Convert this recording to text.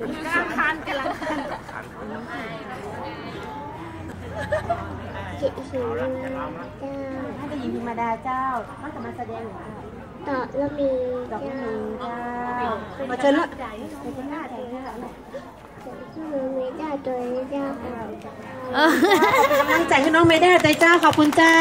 กำลังคันกำลังคันจิหิวเจ้าท่านจะยิงพิมาดาเจ้าท่านจะมาแสดงหรือเปล่าต่อแล้วมีดอกเจ้มีเจ้ามาเชิญละเป็นหน้าใจหน้าแล้วมีเจ้าตัวนี้เจ้าค่ะกำลังใจให้น้องเมด้าใจเจ้าขอบคุณเจ้า